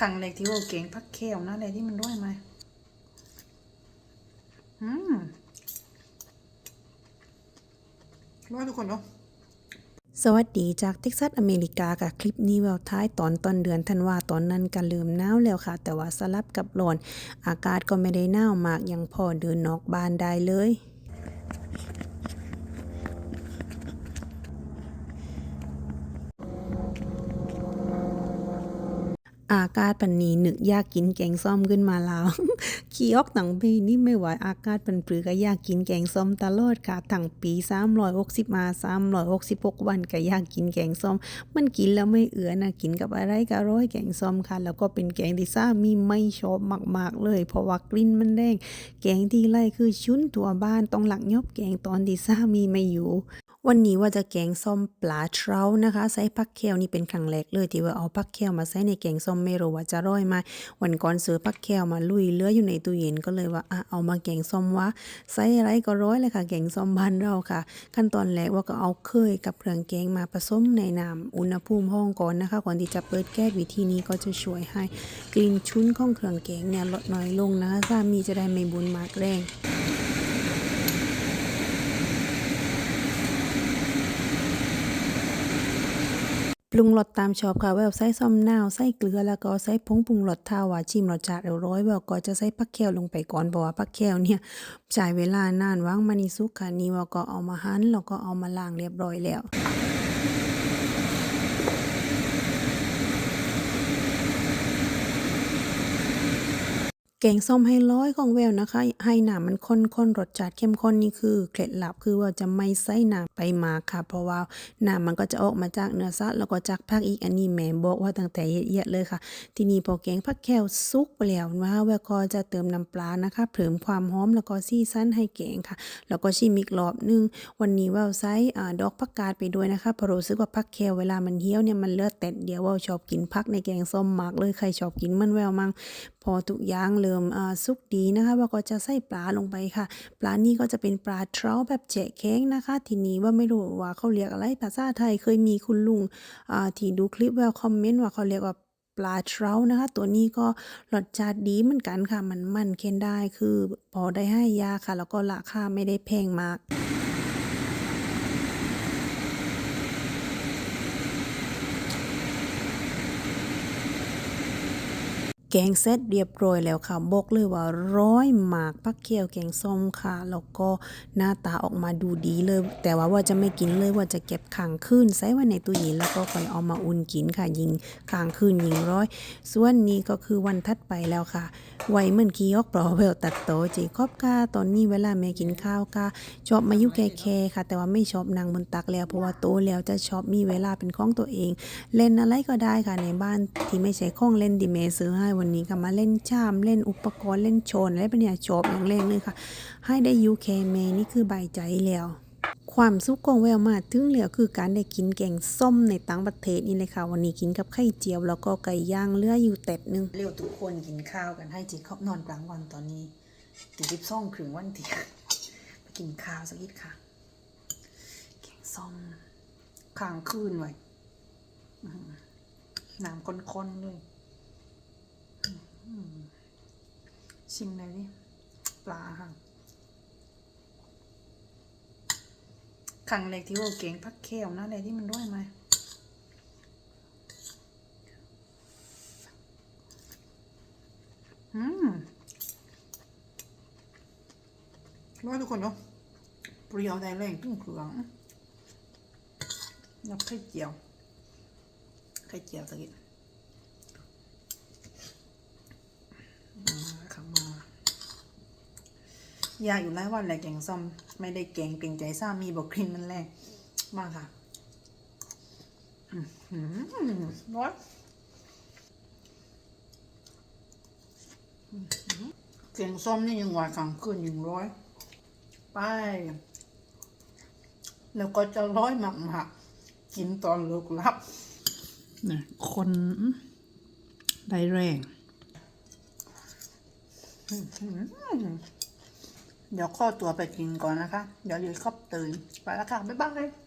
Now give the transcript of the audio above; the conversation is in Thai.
ครั้งแรกที่ว่าเก่งพักแควนะอะไรที่มันร้อยไหมอืมร้อยทุกคนเนาะสวัสดีจากเท็กซัสอเมริกาค่ะ คลิปนี้แววท้ายตอนต้นเดือนธันวาตอนนั้นก็ลืมหนาวแล้วค่ะ แต่ว่าสลับกับร้อน อากาศก็ไม่ได้หนาวมากยังพอเดินนอกบ้านได้เลย อากาศปันนี้นึกอยากกินแกงส้มขึ้นมาแล้วขี้ออกตังปีนี่ไม่ไหวอากาศปันปรือก็อยากกินแกงส้มตลอดค่ะทั้งปี360มา366วันก็อยากกินแกงส้มมันกินแล้วไม่เอือนะกินกับอะไรก็ร่อยแกงส้มค่ะ แล้วก็เป็นแกงที่ซ่ามีไม่ชอบมากๆเลย เพราะว่ากลิ่นมันแรงแกงที่ไล่คือชุนตัวบ้านต้องหลักยอบแกงตอนที่ซ่ามีไม่อยู่ วันนี้ว่าจะแกงส้มปลาเทรานะคะ ใส่ผักแควนี่เป็นครั้งแรกเลยที่ว่าเอาผักแควมาใส่ในแกงส้มไม่รู้ว่าจะร่อยไหมวันก่อนซื้อผักแควมาลุยเลืออยู่ในตู้เย็นก็เลยว่าอะเอามาแกงส้มวะใส่อะไรก็ร้อยเลยค่ะ แกงส้มบ้านเราค่ะ ขั้นตอนแรกว่าก็เอาเคยกับเครื่องแกงมาผสมในน้ำอุณหภูมิห้องก่อนนะคะ ก่อนที่จะเปิดแก๊สวิธีนี้ก็จะช่วยให้กลิ่นชุ้นของเครื่องแกงเนี่ยลดน้อยลงนะคะสามีจะได้ไม่บุญมากแรง ปรุงรสตามชอบค่ะแววใส่ซอมนาวใส่เกลือแล้วก็ใส่ผงปรุงรสถ้าว่าชิมรสชาติเรียบร้อยแววก็จะใส่ผักแควลงไปก่อนเพราะว่าผักแควเนี่ยใช้เวลานานวางมานิสุกค่ะนี่ว่าก็เอามาหั่นแล้วก็เอามาล้างเรียบร้อยแล้ว แกงส้มให้ร้อยของแววนะคะ ให้น้ำมันข้นๆรสชาติเข้มข้นนี่คือเคล็ดลับคือว่าจะไม่ใส่น้ำไปมาค่ะ เพราะว่าน้ำมันก็จะออกมาจากเนื้อสัตว์แล้วก็จากผักอีกอันนี้แม่บอกว่าตั้งแต่เยอะๆเลยค่ะ ทีนี้พอแกงผักแควสุกไปแล้วนะคะแววก็จะเติมน้ำปลานะคะเพิ่มความหอมแล้วก็ซีซั่นให้แกงค่ะ แล้วก็ชิมอีกรอบนึงวันนี้แววใส่ดอกผักกาดไปด้วยนะคะเพราะรู้สึกว่าผักแควเวลามันเหี่ยวเนี่ยมันเลือดแต่เดียวแววชอบกินผักในแกงส้มมากเลยใครชอบกินมันแววมั่ง พอทุกอย่างเริ่มอ่าสุกดีนะคะว่าก็จะใส่ปลาลงไปค่ะ ปลานี่ก็จะเป็นปลาเทราแบบแฉะแข็งนะคะ ทีนี้ว่าไม่รู้ว่าเขาเรียกอะไรภาษาไทยเคยมีคุณลุงที่ดูคลิปแววคอมเมนต์ว่าเขาเรียกว่าปลาเทรานะคะ ตัวนี้ก็รสชาติดีเหมือนกันค่ะ มันมันเค้นได้คือพอได้ให้ยาค่ะ แล้วก็ราคาไม่ได้แพงมาก กงเสร็จเรียบร้อยแล้วค่ะบอกเลยว่าร้อยหมากปักเคี่ยวแกงส้มค่ะ แล้วก็หน้าตาออกมาดูดีเลย แต่ว่าว่าจะไม่กินเลยว่าจะเก็บขังคืนใส่ไว้ในตู้เย็นแล้วก็ค่อยเอามาอุ่นกินค่ะยิงขังคืนยิงร้อย ส่วนนี้ก็คือวันถัดไปแล้วค่ะไวเหมือนคียกปลอเวลตัดโตจีครอบกาตอนนี้เวลาแม่กินข้าวกาชอบมายู่แค่ๆค่ะ แต่ว่าไม่ชอบนั่งบนตักแล้วเพราะว่าโตแล้วจะชอบมีเวลาเป็นของตัวเอง เล่นอะไรก็ได้ค่ะในบ้านที่ไม่ใช่ของเล่นดิเมซื้อให้วันนี้ก็มาเล่นชามเล่นอุปกรณ์เล่นโชนอะไรเป็นเนี่ยชอบอย่างแรงเลยค่ะ ให้ได้ยูเคเมนี่คือใบใจแล้วความสุขของแววมาถึงเหลือคือการได้กินแกงส้มในต่างประเทศนี่เลยค่ะ วันนี้กินกับไข่เจียว แล้วก็ไก่ย่างเลืออยู่เต็ดนึงเร็วทุกคนกินข้าวกันให้จีครอบนอนกลางวันตอนนี้ตีสิบสองครึ่งวันเที่ยงไปกินข้าวสักนิดค่ะ แกงส้มข้างคืนไว้น้ำข้นๆเลย อื้อหือชิมเลยดิปลาค่ะครั้งแรกที่ว่าเก่งพักแควนะอะไรที่มันร้อยไหมอืมว่าทุกคนเนาะเปรี้ยวได้แรงตึ้งเครื่องแล้วไข่เจียวไข่เจียวสักนิด อืมขังมายากอยู่หลายวันแหละแกงส้อมไม่ได้แกงเกรงใจสามีบอกกลิ่นมันแรงมากค่ะร้อนเสียงส้มนี่ยังหวานกลางคืนยังร้อย ไป แล้วก็จะร้อยหมักหมักกินตอนเลิกลับนะคนได้แรง เดี๋ยวข้อตัวไปกินก่อนนะคะ เดี๋ยวเรียกครอบตื่น ไปแล้วค่ะ บ๊ายบาย